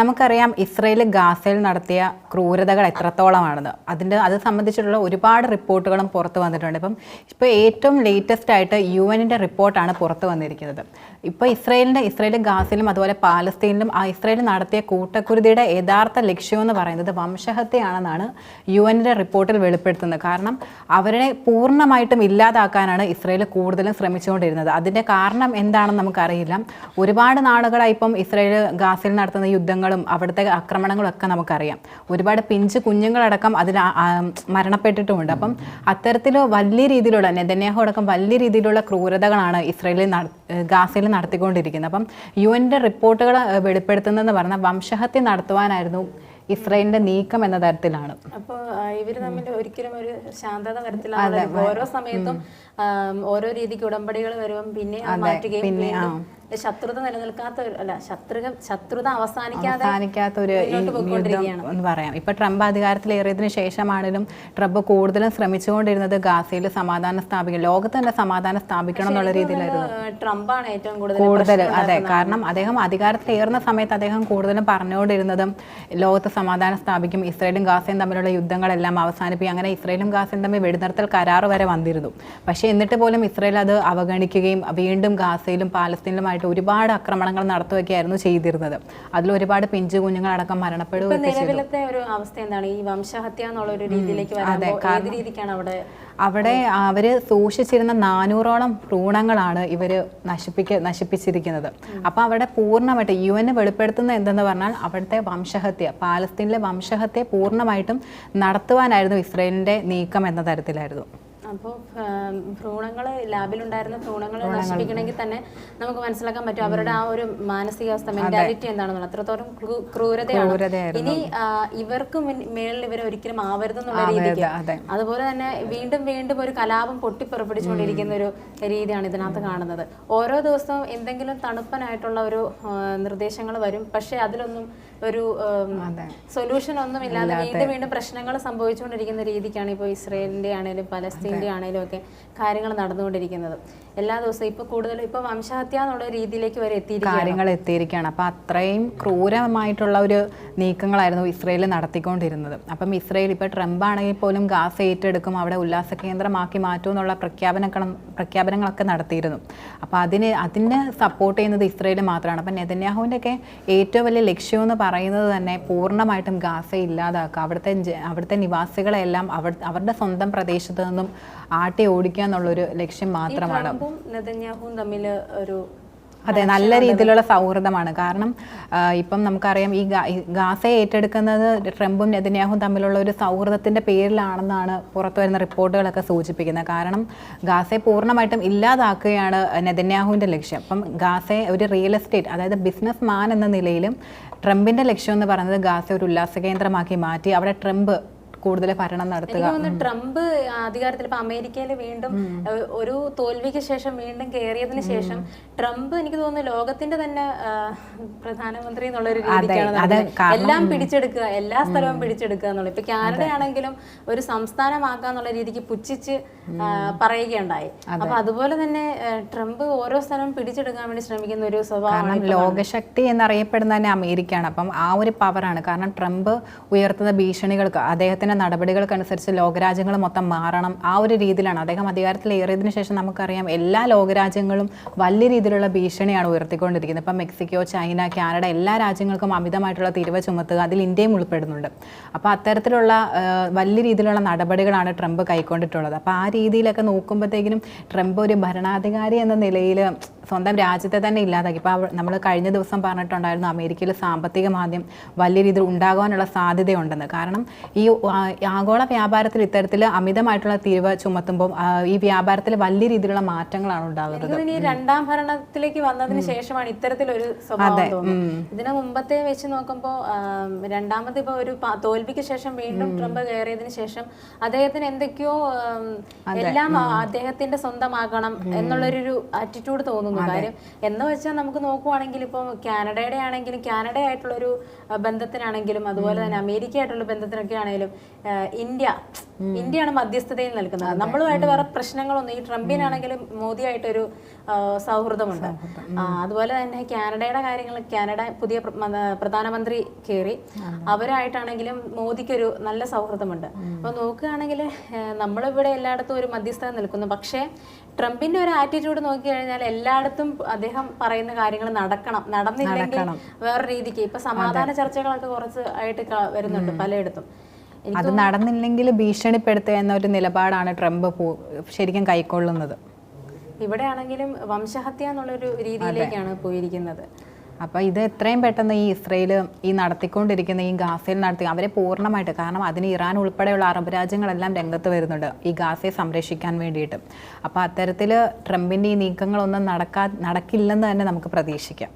നമുക്കറിയാം ഇസ്രയേൽ ഗാസയിൽ നടത്തിയ ക്രൂരതകൾ എത്രത്തോളമാണെന്ന്. അതിന്റെ അത് സംബന്ധിച്ചിട്ടുള്ള ഒരുപാട് റിപ്പോർട്ടുകളും പുറത്തു വന്നിട്ടുണ്ട്. ഇപ്പം ഇപ്പോൾ ഏറ്റവും ലേറ്റസ്റ്റ് ആയിട്ട് യു എന്നിന്റെ റിപ്പോർട്ടാണ് പുറത്തു വന്നിരിക്കുന്നത്. ഇപ്പോൾ ഇസ്രയേലിന്റെ ഇസ്രയേൽ ഗാസയിലും അതുപോലെ പാലസ്തീനിലും ആ ഇസ്രയേൽ നടത്തിയ കൂട്ടക്കുരുതിയുടെ യഥാർത്ഥ ലക്ഷ്യം എന്ന് പറയുന്നത് വംശഹത്യയാണെന്നാണ് യു എന്നിന്റെ റിപ്പോർട്ടിൽ വെളിപ്പെടുത്തുന്നത്. കാരണം അവരെ പൂർണമായിട്ടും ഇല്ലാതാക്കാനാണ് ഇസ്രയേൽ കൂടുതലും ശ്രമിച്ചുകൊണ്ടിരുന്നത്. അതിന്റെ കാരണം എന്താണെന്ന് നമുക്കറിയില്ല. ഒരുപാട് നാളുകളായി ഇപ്പം ഇസ്രയേൽ ഗാസയിൽ നടത്തുന്ന യുദ്ധങ്ങളും അവിടുത്തെ ആക്രമണങ്ങളും ഒക്കെ നമുക്കറിയാം. ഒരുപാട് പിഞ്ച് കുഞ്ഞുങ്ങളടക്കം അതിൽ മരണപ്പെട്ടിട്ടുമുണ്ട്. അപ്പം അത്തരത്തിൽ വലിയ രീതിയിലുള്ള നെതന്യാഹു അടക്കം വലിയ രീതിയിലുള്ള ക്രൂരതകളാണ് ഇസ്രയേലിൽ ഗാസയിൽ നടത്തിക്കൊണ്ടിരിക്കുന്നത്. അപ്പം യു എന്റെ റിപ്പോർട്ടുകൾ വെളിപ്പെടുത്തുന്നതെന്ന് പറഞ്ഞാൽ വംശഹത്യ നടത്തുവാനായിരുന്നു ഇസ്രയേലിന്റെ നീക്കം എന്ന തരത്തിലാണ്. അപ്പോൾ ഇവർ ഇവർ തമ്മിൽ ഒരിക്കലും ഒരു ശാന്തത തരത്തിലാണ് ഓരോ സമയത്തും ഓരോ രീതിക്ക് ഉടമ്പടികൾ വരുമ്പം പിന്നെ മാറ്റുകയും വീണ്ടും ശത്രുത നിലനിൽക്കാത്ത ഒരു- അല്ല ശത്രു ശത്രുത അവസാനിക്കാതെ അവസാനിക്കാത്ത ഒരു എന്ന് പറയാം. ഇപ്പൊ ട്രംപ് അധികാരത്തിലേറിയതിനു ശേഷമാണെങ്കിലും ട്രംപ് കൂടുതലും ശ്രമിച്ചുകൊണ്ടിരുന്നത് ഗാസയിൽ സമാധാനം സ്ഥാപിക്കണം ലോകത്ത് തന്നെ സമാധാനം സ്ഥാപിക്കണം എന്നുള്ള രീതിയിലായിരുന്നു. ട്രംപാണ് ഏറ്റവും കൂടുതൽ കൂടുതൽ അതെ കാരണം അദ്ദേഹം അധികാരത്തിലേറുന്ന സമയത്ത് അദ്ദേഹം കൂടുതലും പറഞ്ഞുകൊണ്ടിരുന്നതും ലോകത്ത് സമാധാനം സ്ഥാപിക്കും. ഇസ്രയേലും ഗാസയും തമ്മിലുള്ള യുദ്ധങ്ങളെല്ലാം അവസാനിപ്പിക്കും. അങ്ങനെ ഇസ്രയേലും ഗാസയും തമ്മിൽ വെടിനിർത്തൽ കരാർ വരെ വന്നിരുന്നു. പക്ഷേ എന്നിട്ട് പോലും ഇസ്രയേൽ അത് അവഗണിക്കുകയും വീണ്ടും ഗാസയിലും പാലസ്തീനിലുമായിട്ട് ഒരുപാട് ആക്രമണങ്ങൾ നടത്തുകയൊക്കെയായിരുന്നു ചെയ്തിരുന്നത്. അതിൽ ഒരുപാട് പിഞ്ചു കുഞ്ഞുങ്ങളടക്കം മരണപ്പെടുകയൊക്കെ മരണപ്പെടുക നിലവിലത്തെ ഒരു അവസ്ഥ എന്താണ്? ഈ വംശഹത്യ എന്നുള്ള ഒരു രീതിയിലേക്ക് വരുമ്പോൾ ഏത് രീതിക്കാണ് അവിടെ അവിടെ അവർ സൂക്ഷിച്ചിരുന്ന നാനൂറോളം ഭ്രൂണങ്ങളാണ് ഇവർ നശിപ്പിക്ക നശിപ്പിച്ചിരിക്കുന്നത്. അപ്പോൾ അവിടെ പൂർണമായിട്ട് യു എൻ വെളിപ്പെടുത്തുന്ന എന്തെന്ന് പറഞ്ഞാൽ അവിടുത്തെ വംശഹത്യ പാലസ്തീനിലെ വംശഹത്യ പൂർണമായിട്ടും നടത്തുവാനായിരുന്നു ഇസ്രയേലിന്റെ നീക്കം എന്ന തരത്തിലായിരുന്നു. അപ്പോൾ ഭ്രൂണങ്ങൾ ലാബിലുണ്ടായിരുന്ന ഭ്രൂണങ്ങൾ. നശിപ്പിക്കണമെങ്കിൽ തന്നെ നമുക്ക് മനസ്സിലാക്കാൻ പറ്റും. അവരുടെ ആ ഒരു മാനസികാവസ്ഥ മെന്റാലിറ്റി എന്താണെന്നുള്ളത് അത്രത്തോളം ക്രൂരതയാണ്. ഇനി ഇവർക്ക് മേളിൽ ഇവർ ഒരിക്കലും ആവരുതെന്നുള്ള രീതിക്ക്. അതെ. അതുപോലെ തന്നെ വീണ്ടും വീണ്ടും ഒരു കലാപം പൊട്ടിപ്പുറപ്പെടിച്ചുകൊണ്ടിരിക്കുന്ന ഒരു രീതിയാണ് ഇതിനകത്ത് കാണുന്നത്. ഓരോ ദിവസവും എന്തെങ്കിലും തണുപ്പനായിട്ടുള്ള ഒരു നിർദ്ദേശങ്ങൾ വരും. പക്ഷേ അതിലൊന്നും ഒരു സൊല്യൂഷൻ ഒന്നും ഇല്ലാതെ വീണ്ടും വീണ്ടും പ്രശ്നങ്ങൾ സംഭവിച്ചുകൊണ്ടിരിക്കുന്ന രീതിക്കാണ് ഇപ്പോൾ ഇസ്രയേലിന്റെ ആണെങ്കിലും പലസ്തീന്റെ ആണെങ്കിലും ഒക്കെ കാര്യങ്ങൾ നടന്നുകൊണ്ടിരിക്കുന്നത്. എല്ലാ ദിവസവും ഇപ്പൊ കൂടുതലും ഇപ്പൊ വംശഹത്യ എന്നുള്ള രീതിയിലേക്ക് വരെ എത്തിയിരിക്കുകയാണ്. കാര്യങ്ങൾ എത്തിയിരിക്കുകയാണ്. അപ്പോൾ അത്രയും ക്രൂരമായിട്ടുള്ള ഒരു നീക്കങ്ങളായിരുന്നു ഇസ്രയേൽ നടത്തിക്കൊണ്ടിരുന്നത്. അപ്പം ഇസ്രയേൽ ഇപ്പോൾ ട്രംപ് ആണെങ്കിൽ പോലും ഗാസ് ഏറ്റെടുക്കും അവിടെ ഉല്ലാസ കേന്ദ്രമാക്കി മാറ്റും എന്നുള്ള പ്രഖ്യാപന പ്രഖ്യാപനങ്ങളൊക്കെ നടത്തിയിരുന്നു. അപ്പോൾ അതിന് അതിന് സപ്പോർട്ട് ചെയ്യുന്നത് ഇസ്രയേൽ മാത്രമാണ്. അപ്പം നെതന്യാഹുവിന്റെ ഒക്കെ ഏറ്റവും വലിയ ലക്ഷ്യം എന്ന് പറയുന്നത് തന്നെ പൂർണമായിട്ടും ഗാസ ഇല്ലാതാക്കുക. അവിടുത്തെ അവിടുത്തെ നിവാസികളെല്ലാം അവർ അവരുടെ സ്വന്തം പ്രദേശത്ത് നിന്നും ആട്ടി ഓടിക്കുക എന്നുള്ളൊരു ലക്ഷ്യം മാത്രമാണ്. നെതന്യാഹുവും തമ്മിൽ ഒരു അതെ നല്ല രീതിയിലുള്ള സൗഹൃദമാണ്. കാരണം ഇപ്പം നമുക്കറിയാം ഈ ഗാസയെ ഏറ്റെടുക്കുന്നത് ട്രംപും നെതന്യാഹും തമ്മിലുള്ള ഒരു സൗഹൃദത്തിന്റെ പേരിലാണെന്നാണ് പുറത്തു വരുന്ന റിപ്പോർട്ടുകളൊക്കെ സൂചിപ്പിക്കുന്നത്. കാരണം ഗാസയെ പൂർണമായിട്ടും ഇല്ലാതാക്കുകയാണ് നെതന്യാഹുവിന്റെ ലക്ഷ്യം. അപ്പം ഗാസയെ ഒരു റിയൽ എസ്റ്റേറ്റ് അതായത് ബിസിനസ് മാൻ എന്ന നിലയിലും ട്രംപിന്റെ ലക്ഷ്യം എന്ന് പറയുന്നത് ഗാസയെ ഒരു ഉല്ലാസ കേന്ദ്രമാക്കി മാറ്റി അവിടെ ട്രംപ് കൂടുതൽ ഭരണം നടത്തുക. ട്രംപ് അധികാരത്തിൽ ഇപ്പൊ അമേരിക്കയിൽ വീണ്ടും ഒരു തോൽവിക്ക് ശേഷം വീണ്ടും കയറിയതിന് ശേഷം ട്രംപ് എനിക്ക് തോന്നുന്നു ലോകത്തിന്റെ തന്നെ പ്രധാനമന്ത്രി എന്നുള്ള ഒരു രീതിക്കാണ് എല്ലാം പിടിച്ചെടുക്കുക എല്ലാ സ്ഥലവും പിടിച്ചെടുക്കുക എന്നുള്ളത് ഇപ്പൊ കാനഡ ആണെങ്കിലും ഒരു സംസ്ഥാനമാക്കുക എന്നുള്ള രീതിക്ക് പുച്ഛിച്ച് പറയുകയുണ്ടായി. അപ്പൊ അതുപോലെ തന്നെ ട്രംപ് ഓരോ സ്ഥലവും പിടിച്ചെടുക്കാൻ വേണ്ടി ശ്രമിക്കുന്ന ഒരു സ്വഭാവം ലോകശക്തി എന്നറിയപ്പെടുന്ന തന്നെ അമേരിക്കയാണ്. അപ്പം ആ ഒരു പവറാണ് കാരണം ട്രംപ് ഉയർത്തുന്ന ഭീഷണികൾക്ക് അദ്ദേഹത്തിന്റെ നടപടികൾക്കനുസരിച്ച് ലോകരാജ്യങ്ങൾ മൊത്തം മാറണം. ആ ഒരു രീതിയിലാണ് അദ്ദേഹം അധികാരത്തിലേറിയതിനു ശേഷം നമുക്കറിയാം എല്ലാ ലോകരാജ്യങ്ങളും വലിയ രീതിയിലുള്ള ഭീഷണിയാണ് ഉയർത്തിക്കൊണ്ടിരിക്കുന്നത്. ഇപ്പം മെക്സിക്കോ ചൈന കാനഡ എല്ലാ രാജ്യങ്ങൾക്കും അമിതമായിട്ടുള്ള തിരിവ് ചുമത്തുക അതിൽ ഇന്ത്യയും ഉൾപ്പെടുന്നുണ്ട്. അപ്പോൾ അത്തരത്തിലുള്ള വലിയ രീതിയിലുള്ള നടപടികളാണ് ട്രംപ് കൈക്കൊണ്ടിട്ടുള്ളത്. അപ്പോൾ ആ രീതിയിലൊക്കെ നോക്കുമ്പോഴത്തേക്കിനും ട്രംപ് ഒരു ഭരണാധികാരി എന്ന നിലയിൽ സ്വന്തം രാജ്യത്തെ തന്നെ ഇല്ലാതാക്കി. ഇപ്പോൾ നമ്മൾ കഴിഞ്ഞ ദിവസം പറഞ്ഞിട്ടുണ്ടായിരുന്നു അമേരിക്കയിൽ സാമ്പത്തിക മാന്ദ്യം വലിയ രീതിയിൽ ഉണ്ടാകാനുള്ള സാധ്യതയുണ്ടെന്ന്. കാരണം ഈ ആഗോള വ്യാപാരത്തിൽ ഇത്തരത്തിൽ അമിതമായിട്ടുള്ള തീരുവ ചുമത്തുമ്പോൾ ഈ വ്യാപാരത്തിൽ വലിയ രീതിയിലുള്ള മാറ്റങ്ങളാണ് ഉണ്ടാകുന്നത്. രണ്ടാം ഭരണത്തിലേക്ക് വന്നതിന് ശേഷമാണ് ഇത്തരത്തിലൊരു സ്വഭാവം തോന്നുന്നത്. മുമ്പത്തെ വെച്ച് നോക്കുമ്പോൾ രണ്ടാമത് ഇപ്പോൾ ഒരു തോൽവിക്ക് ശേഷം വീണ്ടും ട്രംപ് കയറിയതിനു ശേഷം അദ്ദേഹത്തിന് എന്തൊക്കെയോ എല്ലാം അദ്ദേഹത്തിന്റെ സ്വന്തമാകണം എന്നുള്ളൊരു ആറ്റിറ്റ്യൂഡ് തോന്നുന്നുണ്ട് കാര്യം എന്ന് വെച്ചാൽ നമുക്ക് നോക്കുവാണെങ്കിൽ ഇപ്പം കാനഡയുടെ ആണെങ്കിലും കാനഡയായിട്ടുള്ളൊരു ഒരു ബന്ധത്തിനാണെങ്കിലും അതുപോലെ തന്നെ അമേരിക്ക ആയിട്ടുള്ള ബന്ധത്തിനൊക്കെ ആണെങ്കിലും ഇന്ത്യ ഇന്ത്യയാണ് മധ്യസ്ഥതയിൽ നിൽക്കുന്നത്. നമ്മളുമായിട്ട് വേറെ പ്രശ്നങ്ങളൊന്നും ഈ ട്രംപിനാണെങ്കിലും മോദിയായിട്ടൊരു സൗഹൃദമുണ്ട്. അതുപോലെ തന്നെ കാനഡയുടെ കാര്യങ്ങൾ കാനഡ പുതിയ പ്രധാനമന്ത്രി കയറി അവരായിട്ടാണെങ്കിലും മോദിക്കൊരു നല്ല സൗഹൃദമുണ്ട്. അപ്പോൾ നോക്കുകയാണെങ്കിൽ നമ്മളിവിടെ എല്ലായിടത്തും ഒരു മധ്യസ്ഥത നിൽക്കുന്നു. പക്ഷേ ട്രംപിന്റെ ഒരു ആറ്റിറ്റ്യൂഡ് നോക്കി കഴിഞ്ഞാൽ എല്ലായിടത്തും അദ്ദേഹം പറയുന്ന കാര്യങ്ങൾ നടക്കണം. നടന്നില്ലെങ്കിൽ വേറെ രീതിക്ക്. ഇപ്പൊ സമാധാന ചർച്ചകളൊക്കെ കുറച്ച് ആയിട്ട് വരുന്നുണ്ട് പലയിടത്തും. അത് നടന്നില്ലെങ്കിൽ ഭീഷണിപ്പെടുത്തുക എന്നൊരു നിലപാടാണ് ട്രംപ് ശരിക്കും കൈക്കൊള്ളുന്നത്. ഇവിടെ ആണെങ്കിലും വംശഹത്യ എന്നുള്ളൊരു രീതിയിലേക്കാണ് പോയിരിക്കുന്നത്. അപ്പോൾ ഇത് എത്രയും പെട്ടെന്ന് ഈ ഇസ്രയേൽ ഈ നടത്തിക്കൊണ്ടിരിക്കുന്ന ഈ ഗാസയിൽ നടത്തി അവരെ പൂർണമായിട്ട് കാരണം അതിന് ഇറാൻ ഉൾപ്പെടെയുള്ള അറബ് രാജ്യങ്ങളെല്ലാം രംഗത്ത് വരുന്നുണ്ട് ഈ ഗാസയെ സംരക്ഷിക്കാൻ വേണ്ടിയിട്ട്. അപ്പോൾ അത്തരത്തിൽ ട്രംപിന്റെ ഈ നീക്കങ്ങളൊന്നും നടക്കാ നടക്കില്ലെന്ന് തന്നെ നമുക്ക് പ്രതീക്ഷിക്കാം.